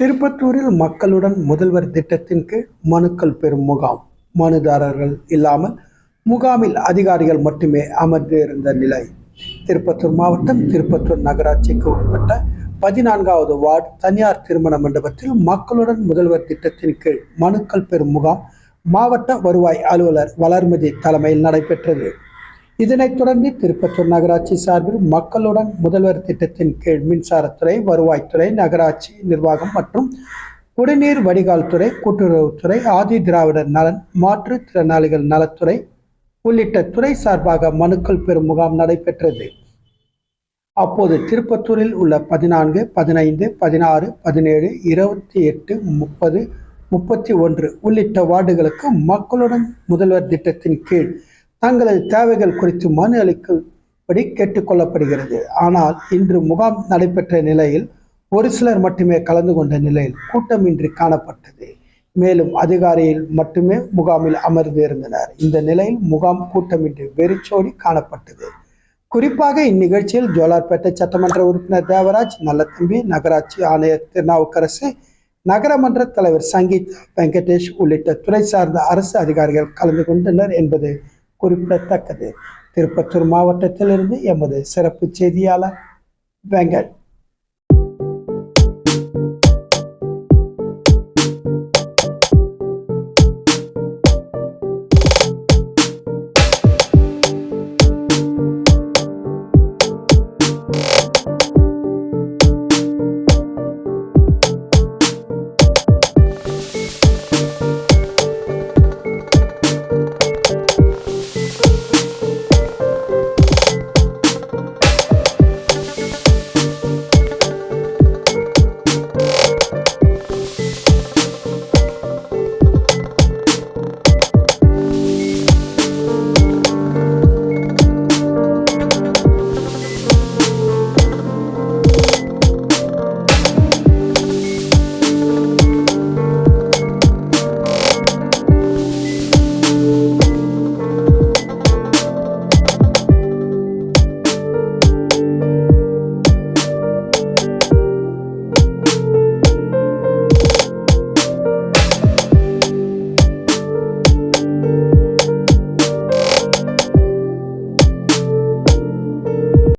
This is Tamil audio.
திருப்பத்தூரில் மக்களுடன் முதல்வர் திட்டத்தின் கீழ் மனுக்கள் பெறும் முகாம். மனுதாரர்கள் இல்லாமல் முகாமில் அதிகாரிகள் மட்டுமே அமர்ந்து இருந்த நிலை. திருப்பத்தூர் மாவட்டம் திருப்பத்தூர் நகராட்சிக்கு உட்பட்ட பதினான்காவது வார்டு தனியார் திருமண மண்டபத்தில் மக்களுடன் முதல்வர் திட்டத்தின் கீழ் மனுக்கள் பெறும் முகாம் மாவட்ட வருவாய் அலுவலர் வளர்மதி தலைமையில் நடைபெற்றது. இதனைத் தொடர்ந்து திருப்பத்தூர் நகராட்சி சார்பில் மக்களுடன் முதல்வர் திட்டத்தின் கீழ் மின்சாரத்துறை வருவாய்த்துறை நகராட்சி நிர்வாகம் மற்றும் குடிநீர் வடிகால் துறை கூட்டுறவுத்துறை ஆதி திராவிடர் நலன் மாற்றுத்திறனாளிகள் நலத்துறை உள்ளிட்ட துறை சார்பாக மனுக்கள் பெறும் முகாம் நடைபெற்றது. அப்போது திருப்பத்தூரில் உள்ள பதினான்கு பதினைந்து பதினாறு பதினேழு இருபத்தி எட்டு முப்பது முப்பத்தி ஒன்று உள்ளிட்ட வார்டுகளுக்கு மக்களுடன் முதல்வர் திட்டத்தின் கீழ் தங்களது தேவைகள் குறித்து மனு அளிக்கும்படி கேட்டுக்கொள்ளப்படுகிறது ஆனால் இன்று முகாம் நடைபெற்ற நிலையில் ஒரு சிலர் மட்டுமே கலந்து கொண்ட நிலையில் கூட்டமின்றி காணப்பட்டது. மேலும் அதிகாரியில் மட்டுமே முகாமில் அமர்ந்து இருந்தனர். இந்த நிலையில் முகாம் கூட்டமின்றி வெறிச்சோடி காணப்பட்டது. குறிப்பாக இந்நிகழ்ச்சியில் ஜோலார்பேட்டை சட்டமன்ற உறுப்பினர் தேவராஜ் நல்லத்தம்பி நகராட்சி ஆணையர் திருநாவுக்கரசு நகரமன்ற தலைவர் சங்கீத் வெங்கடேஷ் உள்ளிட்ட துறை சார்ந்த அரசு அதிகாரிகள் கலந்து கொண்டனர் என்பது குறிப்பிடத்தக்கது. திருப்பத்தூர் மாவட்டத்திலிருந்து எமது சிறப்பு செய்தியாளர் வெங்கட்